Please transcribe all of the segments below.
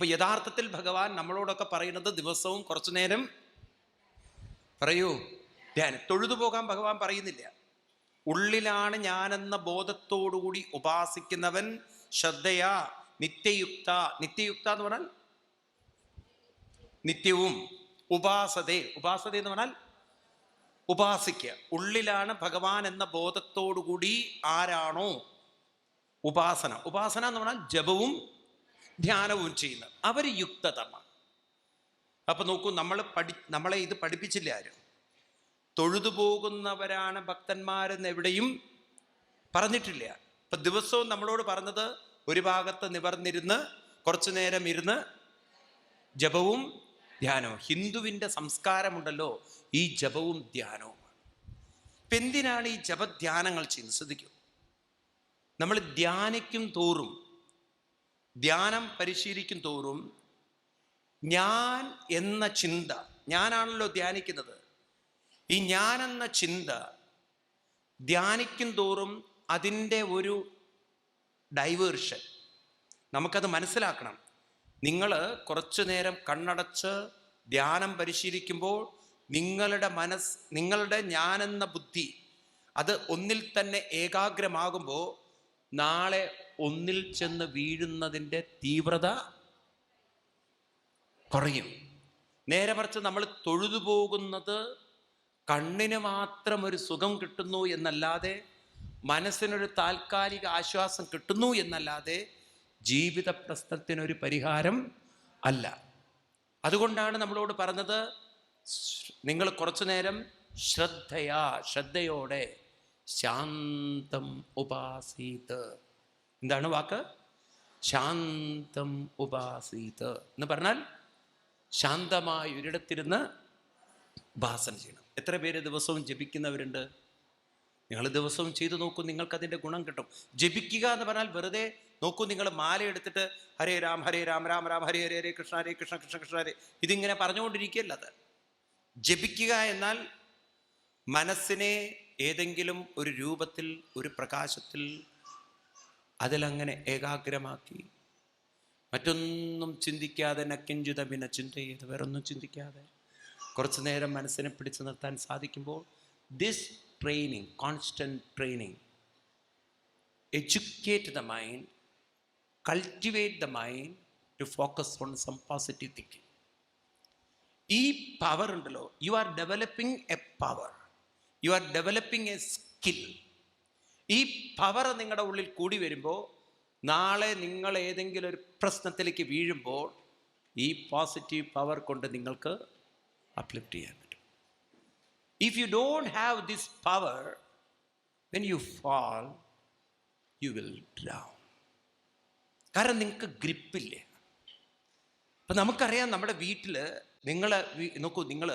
അപ്പൊ യഥാർത്ഥത്തിൽ ഭഗവാൻ നമ്മളോടൊക്കെ പറയുന്നത് ദിവസവും കുറച്ചു നേരം പറയൂ ധ്യാനം. തൊഴുതു പോകാൻ ഭഗവാൻ പറയുന്നില്ല. ഉള്ളിലാണ് ഞാനെന്ന ബോധത്തോടുകൂടി ഉപാസിക്കുന്നവൻ ശ്രദ്ധയാ നിത്യയുക്ത. നിത്യയുക്ത എന്ന് പറഞ്ഞാൽ നിത്യവും ഉപാസതേ. ഉപാസത എന്ന് പറഞ്ഞാൽ ഉപാസിക്കുക. ഉള്ളിലാണ് ഭഗവാൻ എന്ന ബോധത്തോടുകൂടി ആരാണോ? ഉപാസന. ഉപാസന എന്ന് പറഞ്ഞാൽ ജപവും ധ്യാനവും ചെയ്യുന്നത്. അവർ യുക്തതമ അപ്പൊ നോക്കൂ നമ്മൾ പഠി നമ്മളെ ഇത് പഠിപ്പിച്ചില്ല ആരും? തൊഴുതു പോകുന്നവരാണ് ഭക്തന്മാരെന്ന് എവിടെയും പറഞ്ഞിട്ടില്ല. ഇപ്പൊ ദിവസവും നമ്മളോട് പറഞ്ഞത് ഒരു ഭാഗത്ത് നിവർന്നിരുന്ന് കുറച്ചു നേരം ഇരുന്ന് ജപവും ധ്യാനവും. ഹിന്ദുവിന്റെ സംസ്കാരമുണ്ടല്ലോ ഈ ജപവും ധ്യാനവും. ഇപ്പം എന്തിനാണ് ഈ ജപധ്യാനങ്ങൾ ചെയ്യുന്നത്? ശ്രദ്ധിക്കൂ. നമ്മൾ ധ്യാനിക്കും തോറും ധ്യാനം പരിശീലിക്കും തോറും ഞാൻ എന്ന ചിന്ത ഞാനാണല്ലോ ധ്യാനിക്കുന്നത്. ഈ ഞാൻ എന്ന ചിന്ത ധ്യാനിക്കും തോറും അതിന്റെ ഒരു ഡൈവേർഷൻ നമുക്കത് മനസ്സിലാക്കണം. നിങ്ങൾ കുറച്ചു നേരം കണ്ണടച്ച് ധ്യാനം പരിശീലിക്കുമ്പോൾ നിങ്ങളുടെ മനസ്സ് നിങ്ങളുടെ ഞാനെന്ന ബുദ്ധി അത് ഒന്നിൽ തന്നെ ഏകാഗ്രമാകുമ്പോൾ നാളെ ഒന്നിൽ ചെന്ന് വീഴുന്നതിന്റെ തീവ്രത കുറയും. നേരെ മറിച്ച് നമ്മൾ തൊഴുതു പോകുന്നത് കണ്ണിന് മാത്രം ഒരു സുഖം കിട്ടുന്നു എന്നല്ലാതെ മനസ്സിനൊരു താൽക്കാലിക ആശ്വാസം കിട്ടുന്നു എന്നല്ലാതെ ജീവിത പ്രശ്നത്തിനൊരു പരിഹാരം അല്ല. അതുകൊണ്ടാണ് നമ്മളോട് പറഞ്ഞത് നിങ്ങൾ കുറച്ചു നേരം ശ്രദ്ധയാ ശ്രദ്ധയോടെ ശാന്തം ഉപാസീത്. എന്താണ് വാക്ക്? ശാന്തം ഉപാസീത്. എന്ന് പറഞ്ഞാൽ ശാന്തമായി ഒരിടത്തിരുന്ന് ഉപാസന ചെയ്യണം. എത്ര പേര് ദിവസവും ജപിക്കുന്നവരുണ്ട്? നിങ്ങൾ ദിവസവും ചെയ്തു നോക്കൂ നിങ്ങൾക്ക് അതിന്റെ ഗുണം കിട്ടും. ജപിക്കുക എന്ന് പറഞ്ഞാൽ വെറുതെ നോക്കൂ നിങ്ങൾ മാല എടുത്തിട്ട് ഹരേ രാം ഹരേ രാം രാം രാം ഹരേ ഹരേ ഹരേ കൃഷ്ണ ഹരേ കൃഷ്ണ കൃഷ്ണ കൃഷ്ണ ഹരേ. ഇതിങ്ങനെ പറഞ്ഞുകൊണ്ടിരിക്കുകയല്ല അത്. ജപിക്കുക എന്നാൽ മനസ്സിനെ ഏതെങ്കിലും ഒരു രൂപത്തിൽ ഒരു പ്രകാശത്തിൽ അതിലങ്ങനെ ഏകാഗ്രമാക്കി. മറ്റൊന്നും ചിന്തിക്കാതെ നക്കിഞ്ചിത പിന്നെ ചിന്ത ചെയ്ത് വേറൊന്നും ചിന്തിക്കാതെ കുറച്ചു നേരം മനസ്സിനെ പിടിച്ചു നിർത്താൻ സാധിക്കുമ്പോൾ this training constant training educate the mind cultivate the mind to focus on some positive thinking ഈ പവർ ഉണ്ടല്ലോ. You are developing a power you are developing a skill ഈ പവർ നിങ്ങളുടെ ഉള്ളിൽ കൂടി വരുമ്പോൾ നാളെ നിങ്ങൾ ഏതെങ്കിലും ഒരു പ്രശ്നത്തിലേക്ക് വീഴുമ്പോൾ ഈ പോസിറ്റീവ് പവർ കൊണ്ട് നിങ്ങൾക്ക് അപ്ലിഫ്റ്റ് ചെയ്യാൻ പറ്റും. If you don't have this power when you fall you will drown കാരണം നിങ്ങൾക്ക് ഗ്രിപ്പില്ല അപ്പം നമുക്കറിയാം നമ്മുടെ വീട്ടിൽ നിങ്ങൾ നോക്കൂ നിങ്ങൾ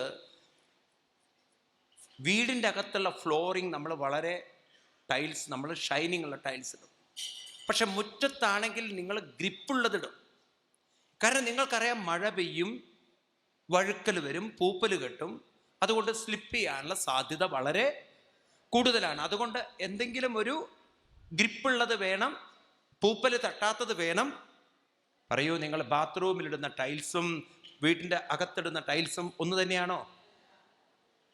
വീടിന്റെ അകത്തുള്ള ഫ്ലോറിങ് നമ്മൾ വളരെ ടൈൽസ് നമ്മൾ ഷൈനിങ് ഉള്ള ടൈൽസ് ഇടും. പക്ഷെ മുറ്റത്താണെങ്കിൽ നിങ്ങൾ ഗ്രിപ്പുള്ളതിടും കാരണം നിങ്ങൾക്കറിയാം മഴ പെയ്യും വഴുക്കൽ വരും പൂപ്പൽ കെട്ടും. അതുകൊണ്ട് സ്ലിപ്പ് ചെയ്യാനുള്ള സാധ്യത വളരെ കൂടുതലാണ്. അതുകൊണ്ട് എന്തെങ്കിലും ഒരു ഗ്രിപ്പുള്ളത് വേണം പൂപ്പൽ തട്ടാത്തത് വേണം. പറയൂ നിങ്ങൾ ബാത്റൂമിലിടുന്ന ടൈൽസും വീട്ടിന്റെ അകത്തിടുന്ന ടൈൽസും ഒന്ന് തന്നെയാണോ?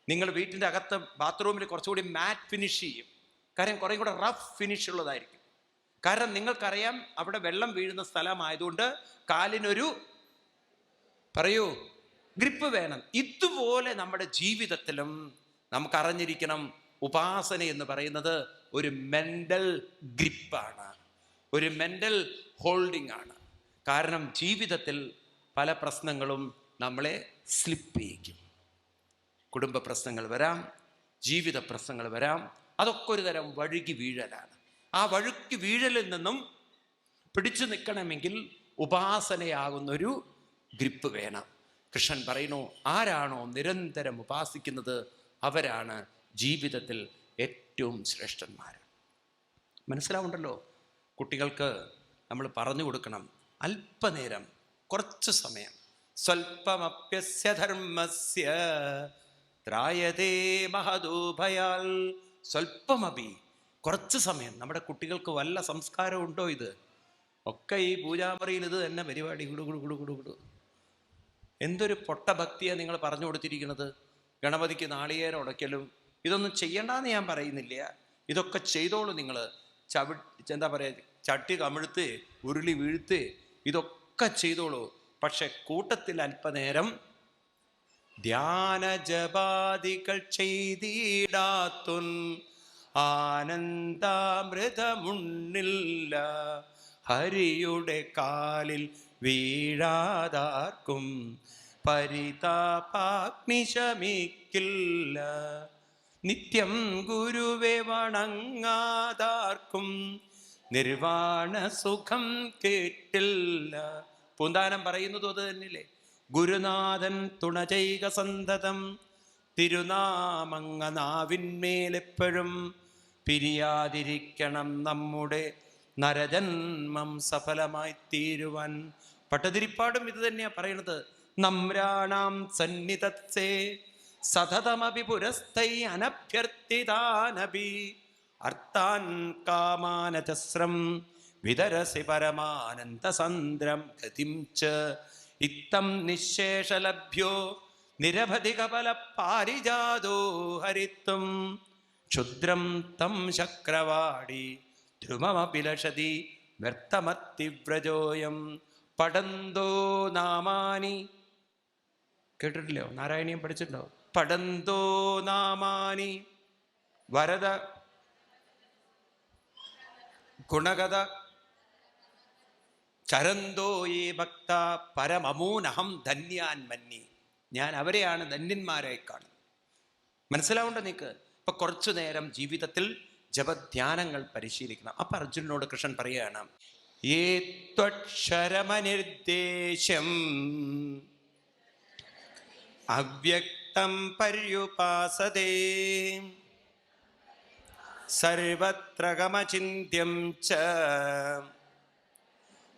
നിങ്ങൾ വീട്ടിന്റെ അകത്ത് ബാത്റൂമിൽ കുറച്ചുകൂടി മാറ്റ് ഫിനിഷ് ചെയ്യും. കാര്യം കുറേ കൂടെ റഫ് ഫിനിഷ് ഉള്ളതായിരിക്കും. കാരണം നിങ്ങൾക്കറിയാം അവിടെ വെള്ളം വീഴുന്ന സ്ഥലമായതുകൊണ്ട് കാലിനൊരു പറയൂ ഗ്രിപ്പ് വേണം. ഇതുപോലെ നമ്മുടെ ജീവിതത്തിലും നമുക്കറിഞ്ഞിരിക്കണം ഉപാസന എന്ന് പറയുന്നത് ഒരു മെന്റൽ ഗ്രിപ്പാണ് ഒരു മെന്റൽ ഹോൾഡിംഗ് ആണ്. കാരണം ജീവിതത്തിൽ പല പ്രശ്നങ്ങളും നമ്മളെ സ്ലിപ്പ് ചെയ്യിക്കും. കുടുംബ പ്രശ്നങ്ങൾ വരാം ജീവിത പ്രശ്നങ്ങൾ വരാം അതൊക്കെ ഒരു തരം വഴുകി വീഴലാണ്. ആ വഴുക്കി വീഴലിൽ നിന്നും പിടിച്ചു നിൽക്കണമെങ്കിൽ ഉപാസനയാകുന്നൊരു ഗ്രിപ്പ് വേണം. കൃഷ്ണൻ പറയുന്നു ആരാണോ നിരന്തരം ഉപാസിക്കുന്നത് അവരാണ് ജീവിതത്തിൽ ഏറ്റവും ശ്രേഷ്ഠന്മാർ. മനസ്സിലാവുണ്ടല്ലോ കുട്ടികൾക്ക് നമ്മൾ പറഞ്ഞു കൊടുക്കണം അല്പനേരം കുറച്ച് സമയം. സ്വൽപ്പമപ്യസ്യ ധർമ്മസ്യ ത്രായതേ മഹദൂഭയാൽ സ്വൽപ്പമപി കുറച്ച് സമയം. നമ്മുടെ കുട്ടികൾക്ക് വല്ല സംസ്കാരം ഉണ്ടോ ഇത്? ഒക്കെ ഈ പൂജാമറിയിൽ ഇത് തന്നെ പരിപാടി. കുടു കുടു കുടു കുടു കുടു എന്തൊരു പൊട്ട ഭക്തിയാണ് നിങ്ങൾ പറഞ്ഞു കൊടുത്തിരിക്കുന്നത്. ഗണപതിക്ക് നാളികേരം ഉടയ്ക്കലും. ഇതൊന്നും ചെയ്യണ്ടെന്ന് ഞാൻ പറയുന്നില്ല. ഇതൊക്കെ ചെയ്തോളൂ നിങ്ങൾ ചവി എന്താ പറയുക ചട്ടി കമിഴ്ത്ത് ഉരുളി വീഴ്ത്ത് ഇതൊക്കെ ചെയ്തോളൂ. പക്ഷെ കൂട്ടത്തിൽ അല്പനേരം ധ്യാനജപാദികൾ ചെയ്തിടാത്തുൻ ആനന്ദാമൃതമുണ്ണില്ല. ഹരിയുടെ കാലിൽ വീഴാതാർക്കും പരിതാപാഗ്നിശമിക്കില്ല. നിത്യം ഗുരുവെ വണങ്ങാതാർക്കും നിർവാണ സുഖം കേട്ടില്ല. പൂന്താനം പറയുന്നതും അത് തന്നെയല്ലേ? ഗുരുനാഥൻ തുണ ചെയ്ക സന്തതം. തിരുനാമങ്ങ നാവിന്മേലെപ്പോഴും പിരിയാതിരിക്കണം നമ്മുടെ നരജന്മം സഫലമായി തീരുവാൻ പട്ടതിരിപ്പാടും ഇത് തന്നെയാ പറയണത്. നമ്രാണാം സന്നിധത്സേ സതതമപി പുരസ്ഥൈ അനഭ്യർത്ഥിതാനപി അർത്ഥാൻ കാമാനചസ്രം വിതരസി പരമാനന്ദസന്ദ്രം ഗതിം ച ഇത്തം നിശേഷലഭ്യോ നിരവധി കപല പാരിജാതോ ഹരിത്വം. ക്ഷുദ്രം തം ശക്രവാടി ധ്രുമമപിലഷതി വ്യർത്ഥമത്തിവ്രജോയം പടന്തോ നാമാനി. കേട്ടിട്ടില്ലയോ നാരായണീയം പഠിച്ചിട്ടുണ്ടോ? പടന്തോ നാമാനി. വരദ. ഗുണഗത. ചരന്തോ ഈ ഭക്ത പരമമൂനഹം ധന്യാൻ മന്നി. ഞാൻ അവരെയാണ് ധന്യന്മാരായി കാണുന്നത്. മനസ്സിലാവുണ്ടോ നിനക്ക് ഇപ്പൊ കുറച്ചു നേരം ജീവിതത്തിൽ ജപധ്യാനങ്ങൾ പരിശീലിക്കണം. അപ്പൊ അർജുനോട് കൃഷ്ണൻ പറയുകയാണ് ഏ ത്വക്ഷരമനിർദ്ദേശം അവ്യക്തം പര്യുപാസതേ. സർവത്ര ഗമചിന്യം ച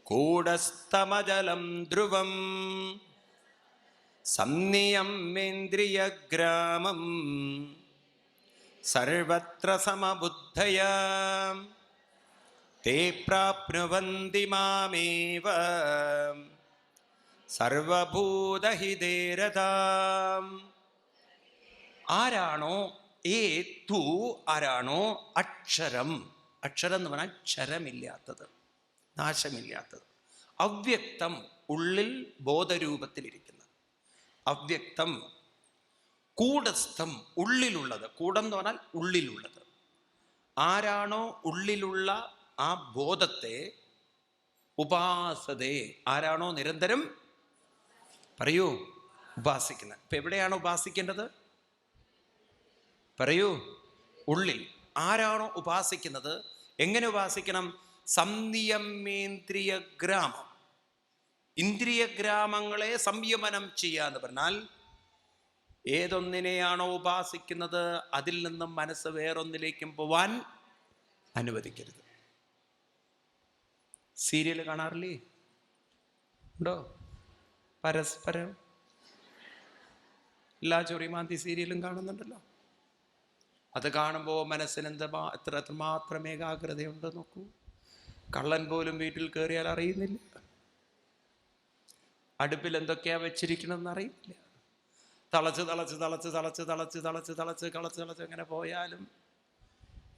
കൂടസ്തമജലം ധ്രുവം. സംനിയമേന്ദ്രിയഗ്രാമം സർവത്ര സമബുദ്ധയ. തേ പ്രാപ്നുവന്തി മാമേവ. സർവഭൂതഹിതേരതാം ആരാണോ ഏ തു ആരാണോ അക്ഷരം. അക്ഷരം എന്ന് പറഞ്ഞാൽ ക്ഷരമില്ലാത്തത് നാശമില്ലാത്തത്. അവ്യക്തം ഉള്ളിൽ ബോധരൂപത്തിലിരിക്കുന്നത്. അവ്യക്തം കൂടസ്ഥം ഉള്ളിലുള്ളത്. കൂടം എന്ന് പറഞ്ഞാൽ ഉള്ളിലുള്ളത്. ആരാണോ ഉള്ളിലുള്ള ആ ബോധത്തെ ഉപാസതേ. ആരാണോ നിരന്തരം പറയൂ ഉപാസിക്കുന്നത്. ഇപ്പൊ എവിടെയാണ് ഉപാസിക്കേണ്ടത്? പറയൂ ഉള്ളിൽ. ആരാണോ ഉപാസിക്കുന്നത്? എങ്ങനെ ഉപാസിക്കണം? സംനിയമേന്ദ്രിയ ഗ്രാമം ഇന്ദ്രിയ ഗ്രാമങ്ങളെ സംയമനം ചെയ്യുക എന്ന് പറഞ്ഞാൽ ഏതൊന്നിനെയാണോ ഉപാസിക്കുന്നത് അതിൽ നിന്നും മനസ്സ് വേറൊന്നിലേക്കും പോവാൻ അനുവദിക്കരുത്. സീരിയൽ കാണാറില്ലേ? ഉണ്ടോ? പരസ്പരം? എല്ലാ ചൊറിമാന്തി സീരിയലും കാണുന്നുണ്ടല്ലോ. അത് കാണുമ്പോൾ മനസ്സിന് എന്താ എത്ര എത്രമാത്രം ഏകാഗ്രതയുണ്ട് നോക്കൂ. കള്ളൻ പോലും വീട്ടിൽ കയറിയാൽ അറിയുന്നില്ല. അടുപ്പിൽ എന്തൊക്കെയാ വെച്ചിരിക്കണമെന്ന് അറിയില്ല തളച്ച് തളച്ച് തളച്ച് തളച്ച് തളച്ച് തളച്ച് തളച്ച് കളച്ച് തളച്ച് അങ്ങനെ പോയാലും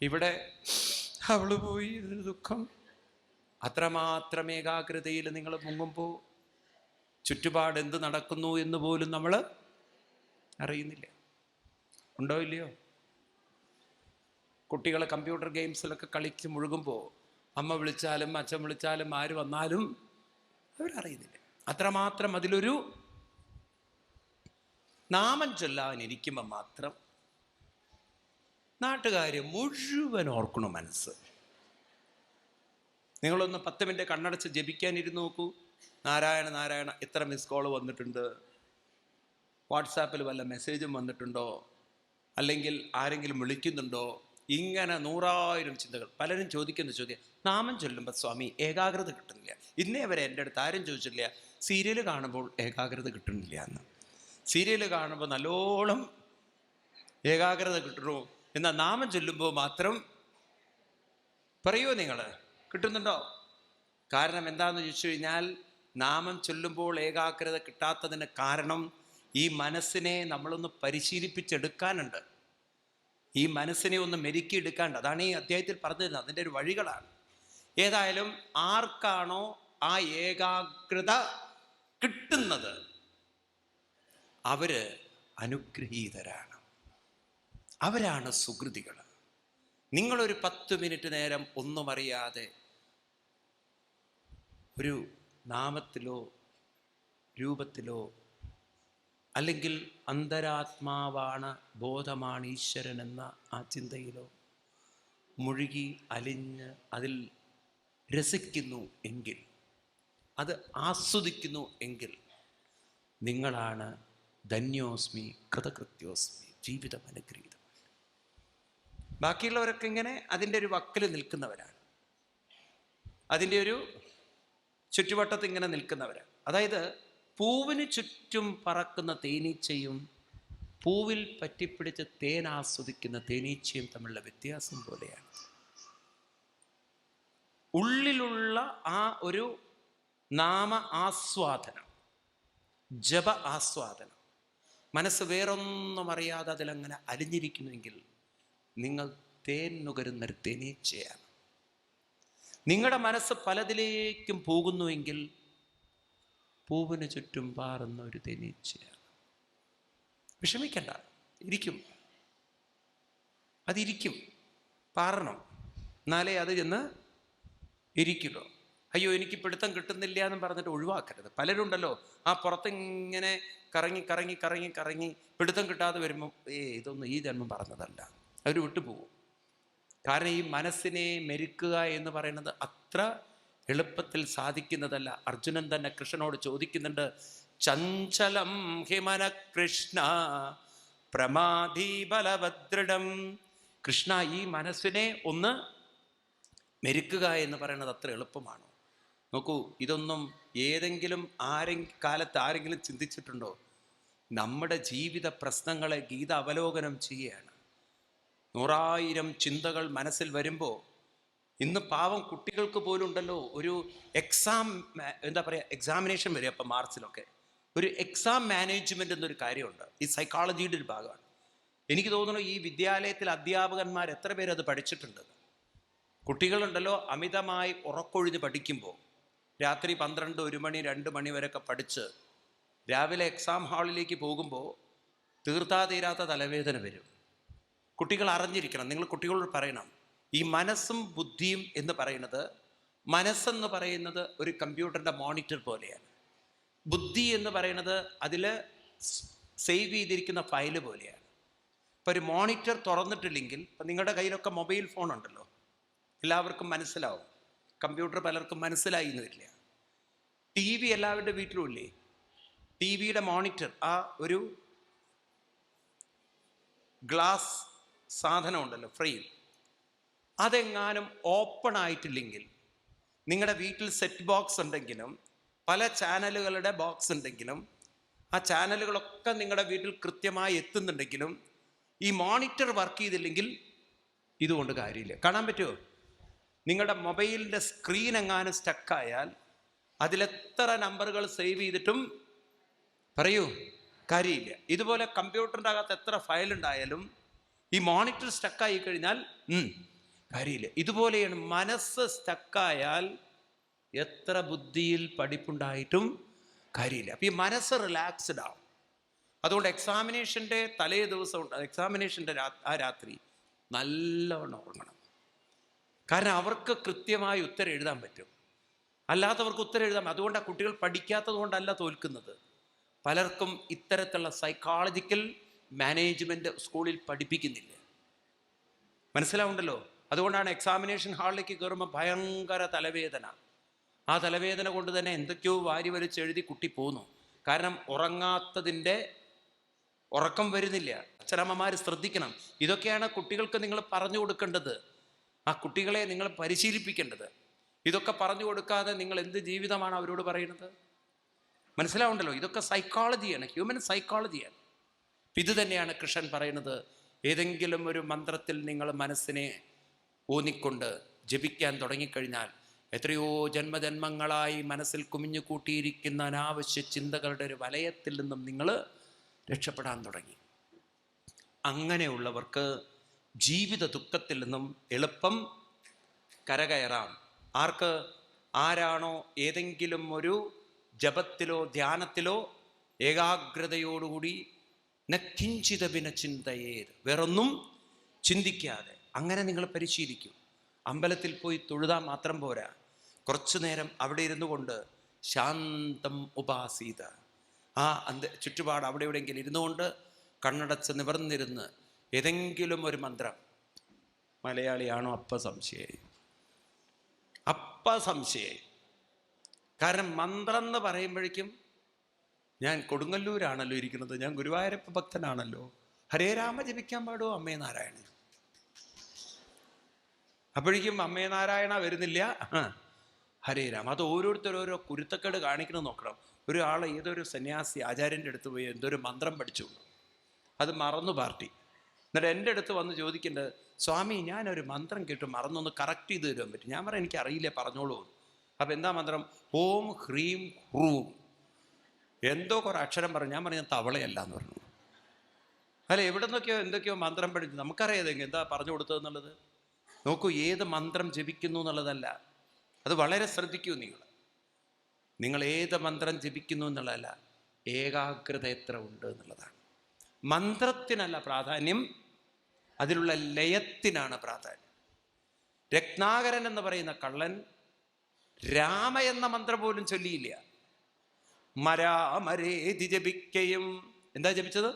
ഇവിടെ അവൾ പോയി ഇതൊരു ദുഃഖം. അത്രമാത്രം ഏകാഗ്രതയിൽ നിങ്ങൾ മുങ്ങുമ്പോൾ ചുറ്റുപാട് എന്ത് നടക്കുന്നു എന്ന് പോലും നമ്മൾ അറിയുന്നില്ല. ഉണ്ടോ ഇല്ലയോ? കുട്ടികൾ കമ്പ്യൂട്ടർ ഗെയിംസിലൊക്കെ കളിച്ച് മുഴുകുമ്പോൾ അമ്മ വിളിച്ചാലും അച്ഛൻ വിളിച്ചാലും ആര് വന്നാലും അവരറിയുന്നില്ല. അത്രമാത്രം അതിലൊരു നാമം ചൊല്ലാൻ ഇരിക്കുമ്പോൾ മാത്രം നാട്ടുകാർ മുഴുവൻ ഓർക്കണം മനസ്സ്. നിങ്ങളൊന്ന് പത്ത് മിനിറ്റ് കണ്ണടച്ച് ജപിക്കാനിരുന്ന് നോക്കൂ. നാരായണ നാരായണ എത്ര മിസ് കോൾ വന്നിട്ടുണ്ട്? വാട്സാപ്പിൽ വല്ല മെസ്സേജും വന്നിട്ടുണ്ടോ? അല്ലെങ്കിൽ ആരെങ്കിലും വിളിക്കുന്നുണ്ടോ? ഇങ്ങനെ നൂറായിരം ചിന്തകൾ. പലരും ചോദിക്കുന്ന ചോദ്യം നാമം ചൊല്ലുമ്പോൾ സ്വാമി ഏകാഗ്രത കിട്ടുന്നില്ല. ഇന്നേ വരെ എന്റെ അടുത്ത് ആരും ചോദിച്ചില്ല സീരിയൽ കാണുമ്പോൾ ഏകാഗ്രത കിട്ടുന്നില്ല എന്ന്. സീരിയൽ കാണുമ്പോൾ നല്ലോണം ഏകാഗ്രത കിട്ടുന്നു എന്നാൽ നാമം ചൊല്ലുമ്പോൾ മാത്രം പറയുമോ നിങ്ങൾ കിട്ടുന്നുണ്ടോ? കാരണം എന്താണെന്ന് ചോദിച്ചു കഴിഞ്ഞാൽ നാമം ചൊല്ലുമ്പോൾ ഏകാഗ്രത കിട്ടാത്തതിന് കാരണം ഈ മനസ്സിനെ നമ്മളൊന്ന് പരിശീലിപ്പിച്ചെടുക്കാനുണ്ട്. ഈ മനസ്സിനെ ഒന്ന് മെരുക്കിയെടുക്കാണ്ട് അതാണ് ഈ അധ്യായത്തിൽ പറഞ്ഞിരുന്നത് അതിന്റെ ഒരു വഴികളാണ്. ഏതായാലും ആർക്കാണോ ആ ഏകാഗ്രത കിട്ടുന്നത്? അവർ അനുഗ്രഹീതരാണ്. അവരാണ് സുഹൃതികൾ നിങ്ങളൊരു പത്ത് മിനിറ്റ് നേരം ഒന്നും അറിയാതെ ഒരു നാമത്തിലോ രൂപത്തിലോ അല്ലെങ്കിൽ അന്തരാത്മാവാണ് ബോധമാണ് ഈശ്വരൻ എന്ന ആ ചിന്തയിലോ മുഴുകി അലിഞ്ഞ് അതിൽ രസിക്കുന്നു എങ്കിൽ അത് ആസ്വദിക്കുന്നു എങ്കിൽ നിങ്ങളാണ് ധന്യോസ്മി കൃതകൃത്യോസ്മി ജീവിതം അനുഗ്രഹീതം ബാക്കിയുള്ളവരൊക്കെ ഇങ്ങനെ അതിന്റെ ഒരു വക്കിൽ നിൽക്കുന്നവരാണ്. അതിന്റെ ഒരു ചുറ്റുവട്ടത്ത് ഇങ്ങനെ നിൽക്കുന്നവരാണ്. അതായത് പൂവിന് ചുറ്റും പറക്കുന്ന തേനീച്ചയും പൂവിൽ പറ്റിപ്പിടിച്ച് തേൻ ആസ്വദിക്കുന്ന തേനീച്ചയും തമ്മിലുള്ള വ്യത്യാസം പോലെയാണ്. ഉള്ളിലുള്ള ആ ഒരു നാമ ആസ്വാദനം ജപ ആസ്വാദനം മനസ്സ് വേറൊന്നും അറിയാതെ അതിലങ്ങനെ അലിഞ്ഞിരിക്കുന്നുവെങ്കിൽ നിങ്ങൾ തേൻ നുകരുന്നൊരു തേനീച്ചയാണ്. നിങ്ങളുടെ മനസ്സ് പലതിലേക്കും പോകുന്നുവെങ്കിൽ പൂവിന് ചുറ്റും പാറുന്ന ഒരു തേനീച്ചയാണ്. വിഷമിക്കണ്ട. ഇരിക്കും. അതിരിക്കും. പാറണം. എന്നാലേ അത് ചെന്ന് ഇരിക്കുള്ളൂ. അയ്യോ എനിക്ക് പിടുത്തം കിട്ടുന്നില്ല എന്ന് പറഞ്ഞിട്ട് ഒഴിവാക്കരുത്. പലരുണ്ടല്ലോ ആ പുറത്തിങ്ങനെ കറങ്ങി കറങ്ങി കറങ്ങി കറങ്ങി പിടുത്തം കിട്ടാതെ വരുമ്പോൾ ഏ ഇതൊന്നും ഈ ജന്മം പറഞ്ഞതല്ല. അവർ വിട്ടുപോകും. കാരണം ഈ മനസ്സിനെ മെരുക്കുക എന്ന് പറയുന്നത് അത്ര എളുപ്പത്തിൽ സാധിക്കുന്നതല്ല. അർജുനൻ തന്നെ കൃഷ്ണനോട് ചോദിക്കുന്നുണ്ട് ചഞ്ചലം ഹിമന കൃഷ്ണ പ്രമാധി ബലഭദ്രടം കൃഷ്ണ ഈ മനസ്സിനെ ഒന്ന് മെരുക്കുക എന്ന് പറയുന്നത് അത്ര എളുപ്പമാണോ? നോക്കൂ ഇതൊന്നും ഏതെങ്കിലും ആരെ കാലത്ത് ആരെങ്കിലും ചിന്തിച്ചിട്ടുണ്ടോ? നമ്മുടെ ജീവിത പ്രശ്നങ്ങളെ ഗീത അവലോകനം ചെയ്യുകയാണ്. നൂറായിരം ചിന്തകൾ മനസ്സിൽ വരുമ്പോൾ ഇന്ന് പാവം കുട്ടികൾക്ക് പോലും ഉണ്ടല്ലോ ഒരു എക്സാം എന്താ പറയുക എക്സാമിനേഷൻ വരെ അപ്പം മാർച്ചിലൊക്കെ. ഒരു എക്സാം മാനേജ്മെന്റ് എന്നൊരു കാര്യമുണ്ട്. ഈ സൈക്കോളജിയുടെ ഒരു ഭാഗമാണ്. എനിക്ക് തോന്നുന്നു ഈ വിദ്യാലയത്തിൽ അധ്യാപകന്മാർ എത്ര പേര് അത് പഠിച്ചിട്ടുണ്ട്? കുട്ടികളുണ്ടല്ലോ അമിതമായി ഉറക്കൊഴിഞ്ഞ് പഠിക്കുമ്പോൾ രാത്രി പന്ത്രണ്ട് ഒരു മണി രണ്ട് മണി വരെയൊക്കെ പഠിച്ച് രാവിലെ എക്സാം ഹാളിലേക്ക് പോകുമ്പോൾ തീർത്താ തീരാത്ത തലവേദന വരും. കുട്ടികൾ അറിഞ്ഞിരിക്കണം. നിങ്ങൾ കുട്ടികളോട് പറയണം. ഈ മനസ്സും ബുദ്ധിയും എന്ന് പറയുന്നത് മനസ്സെന്ന് പറയുന്നത് ഒരു കമ്പ്യൂട്ടറിന്റെ മോണിറ്റർ പോലെയാണ്. ബുദ്ധി എന്ന് പറയുന്നത് അതിൽ സേവ് ചെയ്തിരിക്കുന്ന ഫയൽ പോലെയാണ്. ഇപ്പോൾ ഒരു മോണിറ്റർ തുറന്നിട്ടില്ലെങ്കിൽ ഇപ്പം നിങ്ങളുടെ കയ്യിലൊക്കെ മൊബൈൽ ഫോൺ ഉണ്ടല്ലോ എല്ലാവർക്കും മനസ്സിലാവും. കമ്പ്യൂട്ടർ പലർക്കും മനസ്സിലായി എന്ന് വരില്ല. ടി വി എല്ലാവരുടെ വീട്ടിലും ഇല്ലേ? ടി വിയുടെ മോണിറ്റർ ആ ഒരു ഗ്ലാസ് സാധനമുണ്ടല്ലോ ഫ്രെയിം. അതെങ്ങാനും ഓപ്പൺ ആയിട്ടില്ലെങ്കിൽ നിങ്ങളുടെ വീട്ടിൽ സെറ്റ് ബോക്സ് ഉണ്ടെങ്കിലും പല ചാനലുകളുടെ ബോക്സ് ഉണ്ടെങ്കിലും ആ ചാനലുകളൊക്കെ നിങ്ങളുടെ വീട്ടിൽ കൃത്യമായി എത്തുന്നുണ്ടെങ്കിലും ഈ മോണിറ്റർ വർക്ക് ചെയ്തില്ലെങ്കിൽ ഇതുകൊണ്ട് കാര്യമില്ല. കാണാൻ പറ്റുമോ നിങ്ങളുടെ മൊബൈലിന്റെ സ്ക്രീൻ എങ്ങാനും സ്റ്റക്കായാൽ അതിലെത്ര നമ്പറുകൾ സേവ് ചെയ്തിട്ടും പറയൂ കാര്യമില്ല. ഇതുപോലെ കമ്പ്യൂട്ടറിന്റെ അകത്ത് എത്ര ഫയലുണ്ടായാലും ഈ മോണിറ്റർ സ്റ്റക്കായി കഴിഞ്ഞാൽ കാര്യമില്ല ഇതുപോലെയാണ് മനസ്സ് സ്റ്റക്കായാൽ എത്ര ബുദ്ധിയിൽ പഠിപ്പുണ്ടായിട്ടും കാര്യമില്ല. അപ്പം ഈ മനസ്സ് റിലാക്സ്ഡ് ആവും. അതുകൊണ്ട് എക്സാമിനേഷന്റെ തലേ ദിവസം ഉണ്ട്. എക്സാമിനേഷന്റെ ആ രാത്രി നല്ലവണ്ണം ഉറങ്ങണം. കാരണം അവർക്ക് കൃത്യമായി ഉത്തരം എഴുതാൻ പറ്റും. അല്ലാത്തവർക്ക് ഉത്തരം എഴുതാൻ അതുകൊണ്ട് ആ കുട്ടികൾ പഠിക്കാത്തത് കൊണ്ടല്ല തോൽക്കുന്നത്. പലർക്കും ഇത്തരത്തിലുള്ള സൈക്കോളജിക്കൽ മാനേജ്മെന്റ് സ്കൂളിൽ പഠിപ്പിക്കുന്നില്ല. മനസ്സിലാവുണ്ടല്ലോ അതുകൊണ്ടാണ് എക്സാമിനേഷൻ ഹാളിലേക്ക് കയറുമ്പോൾ ഭയങ്കര തലവേദന. ആ തലവേദന കൊണ്ട് തന്നെ എന്തൊക്കെയോ വാരി വലിച്ച് എഴുതി കുട്ടി പോന്നു. കാരണം ഉറങ്ങാത്തതിന്റെ ഉറക്കം വരുന്നില്ല. അച്ഛനമ്മമാർ ശ്രദ്ധിക്കണം. ഇതൊക്കെയാണ് കുട്ടികൾക്ക് നിങ്ങൾ പറഞ്ഞു കൊടുക്കേണ്ടത്. ആ കുട്ടികളെ നിങ്ങൾ പരിശീലിപ്പിക്കേണ്ടത്. ഇതൊക്കെ പറഞ്ഞു കൊടുക്കാതെ നിങ്ങൾ എന്ത് ജീവിതമാണ് അവരോട് പറയുന്നത്? മനസ്സിലാവുണ്ടല്ലോ ഇതൊക്കെ സൈക്കോളജിയാണ് ഹ്യൂമൻ സൈക്കോളജിയാണ് ഇത് തന്നെയാണ് കൃഷ്ണൻ പറയുന്നത്. ഏതെങ്കിലും ഒരു മന്ത്രത്തിൽ നിങ്ങൾ മനസ്സിനെ ഊന്നിക്കൊണ്ട് ജപിക്കാൻ തുടങ്ങിക്കഴിഞ്ഞാൽ എത്രയോ ജന്മജന്മങ്ങളായി മനസ്സിൽ കുമിഞ്ഞു കൂട്ടിയിരിക്കുന്ന അനാവശ്യ ചിന്തകളുടെ ഒരു വലയത്തിൽ നിന്നും നിങ്ങൾ രക്ഷപ്പെടാൻ തുടങ്ങി. അങ്ങനെയുള്ളവർക്ക് ജീവിത ദുഃഖത്തിൽ നിന്നും എളുപ്പം കരകയറാം. ആർക്ക്? ആരാണോ ഏതെങ്കിലും ഒരു ജപത്തിലോ ധ്യാനത്തിലോ ഏകാഗ്രതയോടുകൂടി നക്കിഞ്ചിത പിന ചിന്തയേത് വേറൊന്നും ചിന്തിക്കാതെ അങ്ങനെ നിങ്ങൾ പരിശീലിക്കും. അമ്പലത്തിൽ പോയി തൊഴുതാൻ മാത്രം പോരാ. കുറച്ചു നേരം അവിടെ ഇരുന്നു കൊണ്ട് ശാന്തം ഉപാസീത. ആ അന്ത ചുറ്റുപാട് അവിടെ എവിടെയെങ്കിലും ഇരുന്നുകൊണ്ട് കണ്ണടച്ച് നിവർന്നിരുന്ന് ഏതെങ്കിലും ഒരു മന്ത്രം. മലയാളിയാണോ അപ്പ സംശയായി? അപ്പ സംശയായി. കാരണം മന്ത്രം എന്ന് പറയുമ്പോഴേക്കും ഞാൻ കൊടുങ്ങല്ലൂരാണല്ലോ ഇരിക്കുന്നത്. ഞാൻ ഗുരുവായൂരപ്പ ഭക്തനാണല്ലോ. ഹരേ രാമ ജപിക്കാൻ പാടുമോ അമ്മേ നാരായണ അപ്പോഴേക്കും അമ്മേ നാരായണ വരുന്നില്ല. ഹരേ രാമ. അത് ഓരോരുത്തർ ഓരോ കുരുത്തക്കേട് കാണിക്കണം നോക്കണം. ഒരാൾ ഏതൊരു സന്യാസി ആചാര്യന്റെ അടുത്ത് പോയി എന്തൊരു മന്ത്രം പഠിച്ചു. അത് മറന്നു പാർട്ടി. എന്നിട്ട് എന്റെ അടുത്ത് വന്ന് ചോദിക്കേണ്ടത് സ്വാമി ഞാനൊരു മന്ത്രം കേട്ടു മറന്നൊന്ന് കറക്റ്റ് ചെയ്ത് തരുവാൻ പറ്റും? ഞാൻ പറയാം എനിക്ക് അറിയില്ല പറഞ്ഞോളൂ. അപ്പം എന്താ മന്ത്രം? ഓം ഹ്രീം ഹ്രൂം. എന്തോ കുറെ അക്ഷരം പറഞ്ഞു. ഞാൻ പറഞ്ഞു ഞാൻ തവളയല്ല എന്ന് പറഞ്ഞു. അല്ല എവിടെ നിന്നൊക്കെയോ എന്തൊക്കെയോ മന്ത്രം പഠിച്ചു. നമുക്കറിയാതെ എന്താ പറഞ്ഞു കൊടുത്തതെന്നുള്ളത്. നോക്കൂ ഏത് മന്ത്രം ജപിക്കുന്നു എന്നുള്ളതല്ല. അത് വളരെ ശ്രദ്ധിക്കൂ നിങ്ങൾ. നിങ്ങൾ ഏത് മന്ത്രം ജപിക്കുന്നു എന്നുള്ളതല്ല ഏകാഗ്രത എത്ര ഉണ്ട് എന്നുള്ളതാണ്. മന്ത്രത്തിനല്ല പ്രാധാന്യം അതിലുള്ള ലയത്തിനാണ് പ്രാധാന്യം. രത്നാകരൻ എന്ന് പറയുന്ന കള്ളൻ രാമ എന്ന മന്ത്രം പോലും ചൊല്ലിയില്ല. മരാമരേതി ജപിക്കയും എന്താ ജപിച്ചത്?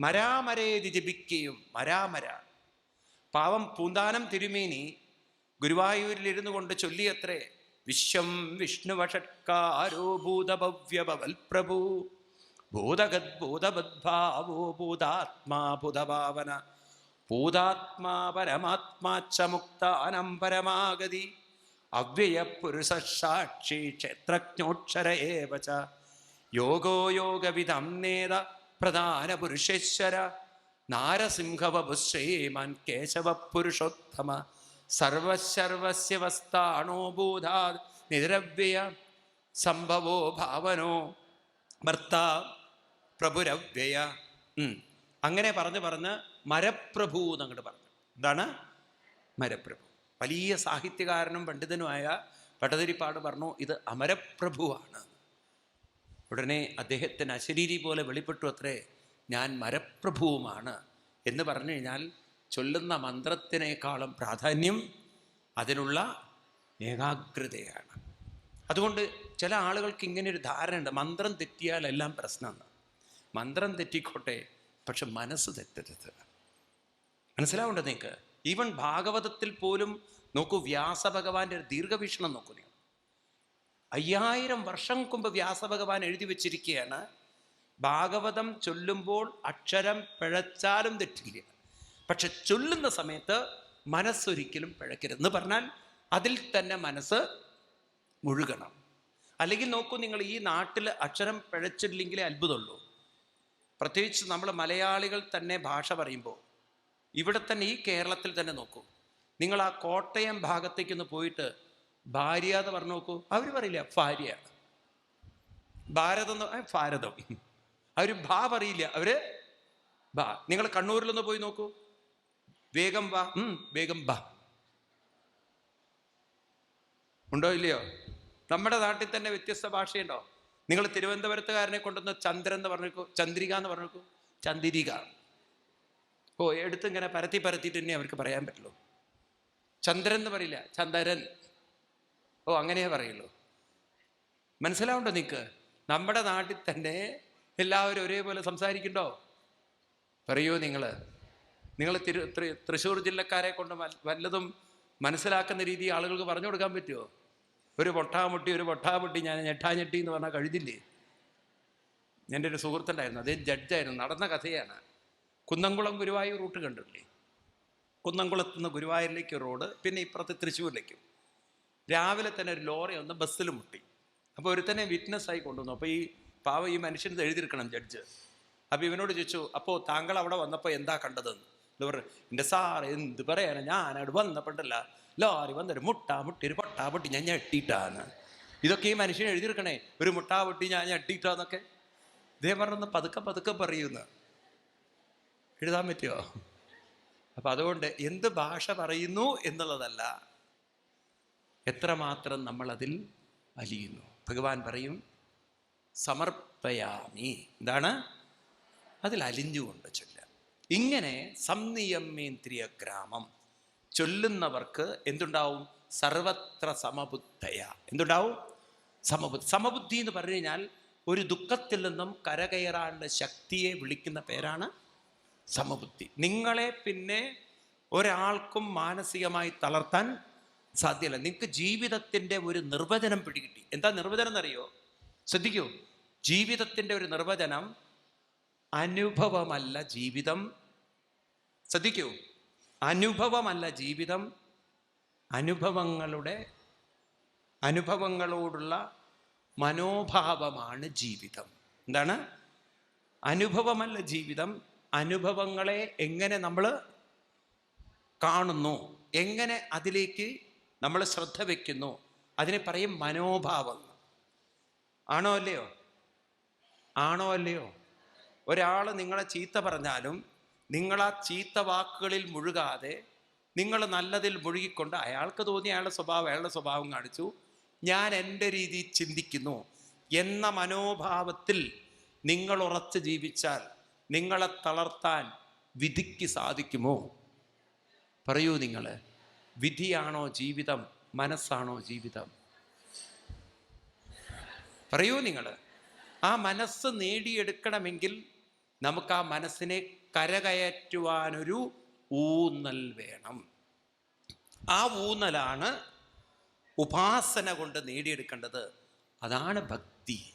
മരാമരേതി ജപിക്കയും മരാമര. പാവം പൂന്താനം തിരുമേനി ഗുരുവായൂരിൽ ഇരുന്നു കൊണ്ട് ചൊല്ലിയത്രേ. വിശ്വം വിഷ്ണുവഷട്കാരോ ഭൂതഭവ്യഭവൽപ്രഭു. ഭൂതഗത് ഭൂതഗദ്ഭൂതബദ്ഭാവോ ഭൂതാത്മാ ഭൂതഭാവന. ഭൂതാത്മാ പരമാത്മാച്ച മുക്താനം പരമാഗതി. അവ്യയപുരുഷസാക്ഷി പുരുഷ സാക്ഷി ക്ഷേത്രജ്ഞോക്ഷര യോഗോ യോഗവിധം നേത പ്രധാന പുരുഷേശ്വര നാരസിംഹവപുശ്രീമാൻ കേശവ പുരുഷോത്തമ സർവശർവസ്യ വസ്താണോ ഭൂതാ നിരവ്യയ സംഭവോ ഭാവനോ ഭർത്ത പ്രഭുരവ്യയ. അങ്ങനെ പറഞ്ഞ് പറഞ്ഞ് മരപ്രഭു എന്നങ്ങോട്ട് പറഞ്ഞു. എന്താണ്? മരപ്രഭു. വലിയ സാഹിത്യകാരനും പണ്ഡിതനുമായ പട്ടതിരിപ്പാട് പറഞ്ഞു ഇത് അമരപ്രഭുവാണ്. ഉടനെ അദ്ദേഹത്തിന് അശരീരി പോലെ വെളിപ്പെട്ടു അത്രേ. ഞാൻ മരപ്രഭുവുമാണ് എന്ന് പറഞ്ഞു കഴിഞ്ഞാൽ ചൊല്ലുന്ന മന്ത്രത്തിനേക്കാളും പ്രാധാന്യം അതിനുള്ള ഏകാഗ്രതയാണ്. അതുകൊണ്ട് ചില ആളുകൾക്ക് ഇങ്ങനെ ഒരു ധാരണയുണ്ട്. മന്ത്രം തെറ്റിയാൽ എല്ലാം പ്രശ്നമാണ്. മന്ത്രം തെറ്റിക്കോട്ടെ പക്ഷെ മനസ്സ് തെറ്റരുത്. മനസ്സിലാവുണ്ടോ നിങ്ങൾക്ക്? ഈവൻ ഭാഗവതത്തിൽ പോലും നോക്കൂ വ്യാസഭഗവാന്റെ ഒരു ദീർഘവീക്ഷണം നോക്കൂ നിങ്ങൾ. അയ്യായിരം വർഷം മുമ്പ് വ്യാസഭഗവാൻ എഴുതി വച്ചിരിക്കുകയാണ് ഭാഗവതം ചൊല്ലുമ്പോൾ അക്ഷരം പിഴച്ചാലും തെറ്റില്ല. പക്ഷെ ചൊല്ലുന്ന സമയത്ത് മനസ്സൊരിക്കലും പിഴക്കരുത്. എന്ന് പറഞ്ഞാൽ അതിൽ തന്നെ മനസ്സ് മുഴുകണം. അല്ലെങ്കിൽ നോക്കൂ നിങ്ങൾ ഈ നാട്ടിൽ അക്ഷരം പിഴച്ചിട്ടില്ലെങ്കിലേ അത്ഭുതമുള്ളൂ. പ്രത്യേകിച്ച് നമ്മൾ മലയാളികൾ തന്നെ ഭാഷ പറയുമ്പോൾ ഇവിടെ തന്നെ ഈ കേരളത്തിൽ തന്നെ നോക്കൂ. നിങ്ങൾ ആ കോട്ടയം ഭാഗത്തേക്കൊന്ന് പോയിട്ട് ഭാര്യ എന്ന് പറഞ്ഞു നോക്കൂ. അവർ പറയില്ല ഭാര്യ. ഭാരതം ഭാരതം. അവർ ഭാ പറയില്ല അവർ ബാ നിങ്ങൾ കണ്ണൂരിലൊന്ന് പോയി നോക്കൂ. വേഗം വാ. ഉം, വേഗം ബാ ഉണ്ടോ ഇല്ലയോ? നമ്മുടെ നാട്ടിൽ തന്നെ വ്യത്യസ്ത ഭാഷയുണ്ടോ? നിങ്ങൾ തിരുവനന്തപുരത്തുകാരനെ കൊണ്ടുവന്ന് ചന്ദ്രൻ എന്ന് പറഞ്ഞേക്കോ ചന്ദ്രിക എന്ന് പറഞ്ഞേക്കോ. ചന്ദ്രിക. ഓ എടുത്ത് ഇങ്ങനെ പരത്തി പരത്തിയിട്ട് തന്നെ അവർക്ക് പറയാൻ പറ്റുള്ളൂ. ചന്ദ്രൻ എന്ന് പറയില്ല ചന്ദ്രൻ. ഓ അങ്ങനെയേ പറയുള്ളൂ. മനസ്സിലാവുണ്ടോ നിക്ക് നമ്മുടെ നാട്ടിൽ തന്നെ എല്ലാവരും ഒരേപോലെ സംസാരിക്കണ്ടോ? പറയൂ നിങ്ങൾ നിങ്ങൾ തിരു തൃശ്ശൂർ ജില്ലക്കാരെ കൊണ്ട് വല്ലതും മനസ്സിലാക്കുന്ന രീതി ആളുകൾക്ക് പറഞ്ഞു കൊടുക്കാൻ പറ്റുമോ ഒരു പൊട്ടാമുട്ടി ഒരു പൊട്ടാമുട്ടി ഞാൻ ഞെട്ടാഞ്ഞെട്ടി എന്ന് പറഞ്ഞാൽ കഴുതില്ലേ? എന്റെ ഒരു സുഹൃത്തുണ്ടായിരുന്നു അദ്ദേഹം ജഡ്ജായിരുന്നു നടന്ന കഥയാണ്. കുന്നംകുളം ഗുരുവായൂർ റൂട്ട് കണ്ടില്ലേ കുന്നംകുളത്ത് നിന്ന് ഗുരുവായൂരിലേക്ക് റോഡ് പിന്നെ ഇപ്പുറത്ത് തൃശ്ശൂരിലേക്കും. രാവിലെ തന്നെ ഒരു ലോറി ഒന്ന് ബസ്സിൽ മുട്ടി. അപ്പോൾ ഒരുത്തനെ വിറ്റ്നസ് ആയി കൊണ്ടുവന്നു. അപ്പോൾ ഈ പാവ ഈ മനുഷ്യൻ എഴുതിയിരിക്കണം ജഡ്ജ്. അപ്പോൾ ഇവനോട് ചോദിച്ചു അപ്പോൾ താങ്കൾ അവിടെ വന്നപ്പോൾ എന്താ കണ്ടതെന്ന്? എന്ന് പറഞ്ഞു എന്റെ സാർ എന്ത് പറയാനാ? ഞാൻ അവിടെ വന്നപ്പോണ്ടല്ല. ലോറി വന്നൊരു മുട്ട മുട്ടി ഒരു പൊട്ടാ പൊട്ടി ഞാൻ ഞെട്ടിയിട്ടാന്ന് ഇതൊക്കെ ഈ മനുഷ്യൻ എഴുതിയിരിക്കണേ ഒരു മുട്ടാ പൊട്ടി ഞാൻ ഞെട്ടിയിട്ടാന്നൊക്കെ. ഇദ്ദേഹം പറഞ്ഞൊന്ന് പതുക്കെ പതുക്കെ പറയുന്നു. എഴുതാൻ പറ്റുമോ അപ്പം അതുകൊണ്ട് എന്ത് ഭാഷ പറയുന്നു എന്നുള്ളതല്ല എത്രമാത്രം നമ്മളതിൽ അലിയുന്നു. ഭഗവാൻ പറയും സമർപ്പയാമി. എന്താണ്? അതിൽ അലിഞ്ഞുകൊണ്ട് ചൊല്ലുക. ഇങ്ങനെ സംനിയമേന്ദ്രിയ ഗ്രാമം ചൊല്ലുന്നവർക്ക് എന്തുണ്ടാവും? സർവത്ര സമബുദ്ധയ. എന്തുണ്ടാവും? സമബുദ്ധി സമബുദ്ധി എന്ന് പറഞ്ഞു കഴിഞ്ഞാൽ ഒരു ദുഃഖത്തിൽ നിന്നും കരകയറാനുള്ള ശക്തിയെ വിളിക്കുന്ന പേരാണ് സമബുദ്ധി. നിങ്ങളെ പിന്നെ ഒരാൾക്കും മാനസികമായി തളർത്താൻ സാധ്യമല്ല നിങ്ങൾക്ക് ജീവിതത്തിന്റെ ഒരു നിർവചനം പിടികിട്ടി. എന്താ നിർവചനം എന്നറിയോ? ശ്രദ്ധിക്കൂ. ജീവിതത്തിന്റെ ഒരു നിർവചനം അനുഭവമല്ല ജീവിതം. ശ്രദ്ധിക്കൂ. അനുഭവമല്ല ജീവിതം. അനുഭവങ്ങളുടെ അനുഭവങ്ങളോടുള്ള മനോഭാവമാണ് ജീവിതം. എന്താണ്? അനുഭവമല്ല ജീവിതം. അനുഭവങ്ങളെ എങ്ങനെ നമ്മൾ കാണുന്നു? എങ്ങനെ അതിലേക്ക് നമ്മൾ ശ്രദ്ധ വയ്ക്കുന്നു അതിനെ പറയും മനോഭാവം. ആണോ അല്ലയോ? ആണോ അല്ലയോ? ഒരാൾ നിങ്ങളെ ചീത്ത പറഞ്ഞാലും നിങ്ങൾ ആ ചീത്ത വാക്കുകളിൽ മുഴുകാതെ നിങ്ങൾ നല്ലതിൽ മുഴുകിക്കൊണ്ട് അയാൾക്ക് തോന്നി അയാളുടെ സ്വഭാവം അയാളുടെ സ്വഭാവം കാണിച്ചു. ഞാൻ എന്റെ രീതി ചിന്തിക്കുന്നു എന്ന മനോഭാവത്തിൽ നിങ്ങൾ ഉറച്ച് ജീവിച്ചാൽ നിങ്ങളെ തളർത്താൻ വിധിക്ക് സാധിക്കുമോ? പറയൂ നിങ്ങൾ വിധിയാണോ ജീവിതം? മനസ്സാണോ ജീവിതം? പറയൂ നിങ്ങൾ ആ മനസ്സ് നേടിയെടുക്കണമെങ്കിൽ നമുക്ക് ആ മനസ്സിനെ കരകയറ്റുവാനൊരു ഊന്നൽ വേണം. ആ ഊന്നലാണ് ഉപാസന കൊണ്ട് നേടിയെടുക്കേണ്ടത്. അതാണ് ഭക്തി.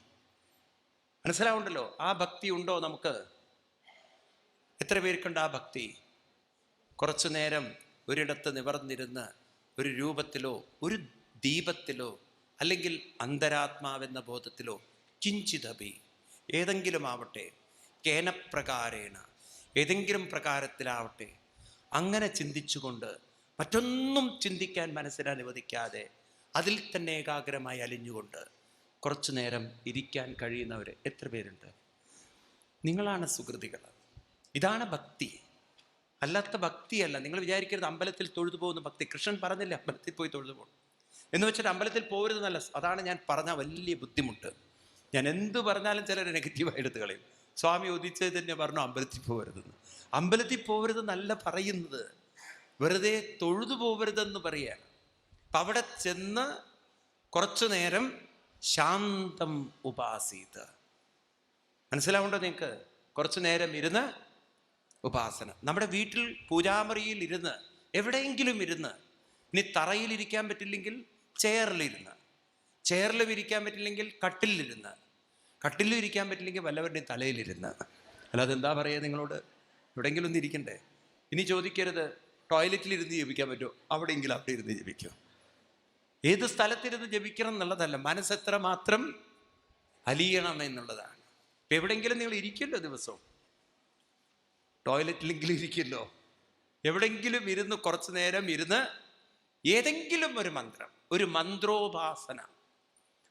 മനസ്സിലാവുണ്ടല്ലോ? ആ ഭക്തി ഉണ്ടോ നമുക്ക്? എത്ര പേർക്കുണ്ട് ആ ഭക്തി? കുറച്ചു നേരം ഒരിടത്ത് നിവർന്നിരുന്ന് ഒരു രൂപത്തിലോ ഒരു ദീപത്തിലോ അല്ലെങ്കിൽ അന്തരാത്മാവെന്ന ബോധത്തിലോ കിഞ്ചിതപി ഏതെങ്കിലും ആവട്ടെ കേനപ്രകാരേണ ഏതെങ്കിലും പ്രകാരത്തിലാവട്ടെ അങ്ങനെ ചിന്തിച്ചുകൊണ്ട് മറ്റൊന്നും ചിന്തിക്കാൻ മനസ്സിനെ അനുവദിക്കാതെ അതിൽ തന്നെ ഏകാഗ്രമായി അലിഞ്ഞുകൊണ്ട് കുറച്ചു നേരം ഇരിക്കാൻ കഴിയുന്നവർ എത്ര പേരുണ്ട്? നിങ്ങളാണ് സുഹൃതികൾ ഇതാണ് ഭക്തി. അല്ലാത്ത ഭക്തിയല്ല. നിങ്ങൾ വിചാരിക്കരുത് അമ്പലത്തിൽ തൊഴുതു പോകുന്ന ഭക്തി. കൃഷ്ണൻ പറഞ്ഞില്ലേ അമ്പലത്തിൽ പോയി തൊഴുതു പോകും എന്ന് വെച്ചിട്ട് അമ്പലത്തിൽ പോരുതെന്നല്ല അതാണ് ഞാൻ പറഞ്ഞ വലിയ ബുദ്ധിമുട്ട്. ഞാൻ എന്ത് പറഞ്ഞാലും ചിലർ നെഗറ്റീവായി എടുത്ത് കളയും. സ്വാമി ഉദിച്ചത് തന്നെ പറഞ്ഞു അമ്പലത്തിൽ പോകരുതെന്ന് അമ്പലത്തിൽ പോകരുതെന്നല്ല പറയുന്നത്. വെറുതെ തൊഴുതു പോകരുതെന്ന് പറയുക അപ്പം അവിടെ ചെന്ന് കുറച്ചു നേരം ശാന്തം ഉപാസീത്. മനസ്സിലാവുണ്ടോ നിങ്ങൾക്ക്? കുറച്ചു നേരം ഇരുന്ന് ഉപാസന. നമ്മുടെ വീട്ടിൽ പൂജാമുറിയിൽ ഇരുന്ന് എവിടെയെങ്കിലും ഇരുന്ന് ഇനി തറയിലിരിക്കാൻ പറ്റില്ലെങ്കിൽ ചെയറിലിരുന്ന്. ചെയറിൽ വിരിക്കാൻ പറ്റില്ലെങ്കിൽ കട്ടിലിരുന്ന് കട്ടിലും ഇരിക്കാൻ പറ്റില്ലെങ്കിൽ വല്ലവരുടെയും തലയിലിരുന്ന്. അല്ലാതെ എന്താ പറയുക നിങ്ങളോട്? എവിടെയെങ്കിലും ഒന്ന് ഇരിക്കണ്ടേ? ഇനി ചോദിക്കരുത്. ടോയ്ലറ്റിലിരുന്ന് ജപിക്കാൻ പറ്റുമോ അവിടെയെങ്കിലും അവിടെ ഇരുന്ന് ജപിക്കും ഏത് സ്ഥലത്തിരുന്ന് ജപിക്കണം എന്നുള്ളതല്ല. മനസ്സെത്ര മാത്രം അലിയണം എന്നുള്ളതാണ്. ഇപ്പം എവിടെയെങ്കിലും നിങ്ങൾ ഇരിക്കുമല്ലോ ദിവസവും. ടോയ്ലറ്റിലെങ്കിലും ഇരിക്കുമല്ലോ. എവിടെയെങ്കിലും ഇരുന്ന് കുറച്ചു നേരം ഇരുന്ന് ഏതെങ്കിലും ഒരു മന്ത്രം. ഒരു മന്ത്രോപാസന.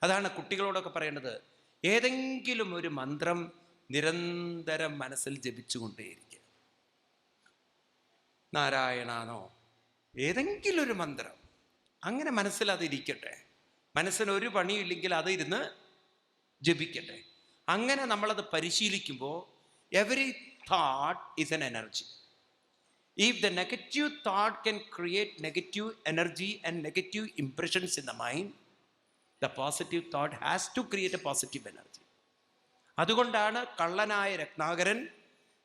അതാണ് കുട്ടികളോടൊക്കെ പറയേണ്ടത്. ഏതെങ്കിലും ഒരു മന്ത്രം നിരന്തരം മനസ്സിൽ ജപിച്ചുകൊണ്ടേയിരിക്കുക. നാരായണാനോ ഏതെങ്കിലും ഒരു മന്ത്രം. അങ്ങനെ മനസ്സിൽ അതിരിക്കട്ടെ. മനസ്സിന് ഒരു പണിയില്ലെങ്കിൽ അതിരുന്ന് ജപിക്കട്ടെ. അങ്ങനെ നമ്മളത് പരിശീലിക്കുമ്പോൾ every thought is an energy. If the negative thought can create negative energy and negative impressions in the mind, the positive thought has to create a positive energy. അതുകൊണ്ടാണ് കള്ളനായ രത്നാകരൻ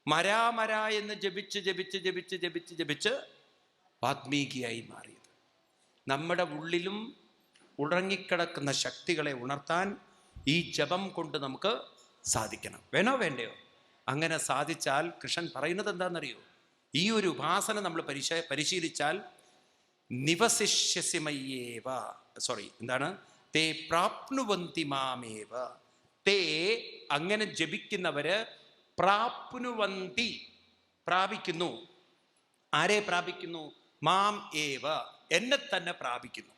മരാമര എന്ന് ജപിച്ച് ജപിച്ച് ജപിച്ച് ജപിച്ച് ജപിച്ച് വാത്മീകിയായി മാറിയത്. നമ്മുടെ ഉള്ളിലും ഉറങ്ങിക്കിടക്കുന്ന ശക്തികളെ ഉണർത്താൻ ഈ ജപം കൊണ്ട് നമുക്ക് സാധിക്കണം. വേണോ വേണ്ടയോ? അങ്ങനെ സാധിച്ചാൽ കൃഷ്ണൻ പറയുന്നത് എന്താണെന്നറിയോ? ഈ ഒരു ഉപാസന നമ്മൾ പരിശ പരിശീലിച്ചാൽ നിവശിഷ്യസിമയ്യേവ സോറി എന്താണ്? തേ പ്രാപ്നുവന്തി മാമേവ. തേ അങ്ങനെ ജപിക്കുന്നവര് പ്രാപ്നുവന്തി പ്രാപിക്കുന്നു. ആരെ പ്രാപിക്കുന്നു? മാം ഏവ. എന്നെ തന്നെ പ്രാപിക്കുന്നു.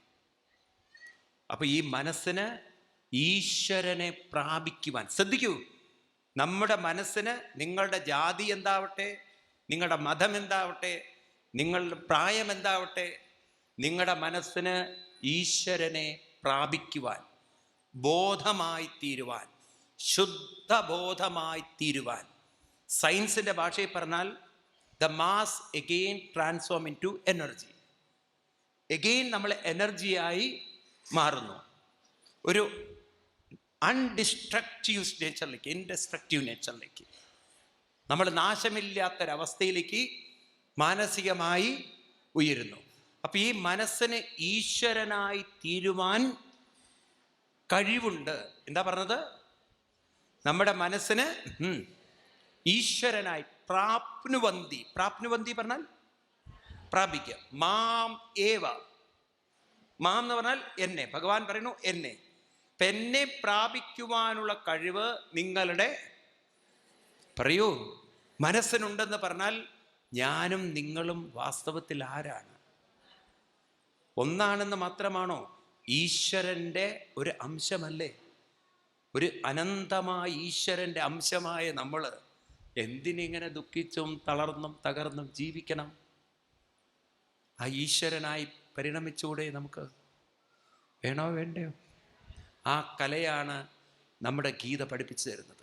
അപ്പൊ ഈ മനസ്സിന് ഈശ്വരനെ പ്രാപിക്കുവാൻ ശ്രദ്ധിക്കൂ. നമ്മുടെ മനസ്സിന് നിങ്ങളുടെ ജാതി എന്താവട്ടെ? നിങ്ങളുടെ മതം എന്താവട്ടെ നിങ്ങളുടെ പ്രായം എന്താവട്ടെ നിങ്ങളുടെ മനസ്സിന് ഈശ്വരനെ പ്രാപിക്കുവാൻ ബോധമായി തീരുവാൻ ശുദ്ധബോധമായി തീരുവാൻ സയൻസിന്റെ ഭാഷയിൽ പറഞ്ഞാൽ the mass again transform into energy again നമ്മൾ എനർജിയായി മാറുന്നു. ഒരു അൺഡിസ്ട്രക്റ്റീവ് നേച്ചറിലേക്ക് ഇൻഡസ്ട്രക്റ്റീവ് നേച്ചറിലേക്ക് നമ്മൾ നാശമില്ലാത്തൊരവസ്ഥയിലേക്ക് മാനസികമായി ഉയരുന്നു. അപ്പം ഈ മനസ്സിന് ഈശ്വരനായി തീരുവാൻ കഴിവുണ്ട്. എന്താ പറഞ്ഞത്? നമ്മുടെ മനസ്സിന് ഈശ്വരനായി പ്രാപ്നുവന്തി പ്രാപ്നുവന്തി പറഞ്ഞാൽ പ്രാപിക്കുക. മാം ഏവ. മാം എന്ന് പറഞ്ഞാൽ എന്നെ. ഭഗവാൻ പറയുന്നു എന്നെ. എന്നെ പ്രാപിക്കുവാനുള്ള കഴിവ് നിങ്ങളുടെ പറയൂ മനസ്സിനുണ്ടെന്ന് പറഞ്ഞാൽ ഞാനും നിങ്ങളും വാസ്തവത്തിൽ ആരാണ്? ഒന്നാണെന്ന് മാത്രമാണോ? ഈശ്വരന്റെ ഒരു അംശമല്ലേ? ഒരു അനന്തമായ ഈശ്വരന്റെ അംശമായ നമ്മൾ എന്തിനിങ്ങനെ ദുഃഖിച്ചും തളർന്നും തകർന്നും ജീവിക്കണം? ആ ഈശ്വരനായി പരിണമിച്ചുകൂടെ നമുക്ക്? വേണോ? വേണ്ടയോ? ആ കലയാണ് നമ്മുടെ ഗീത പഠിപ്പിച്ചു തരുന്നത്.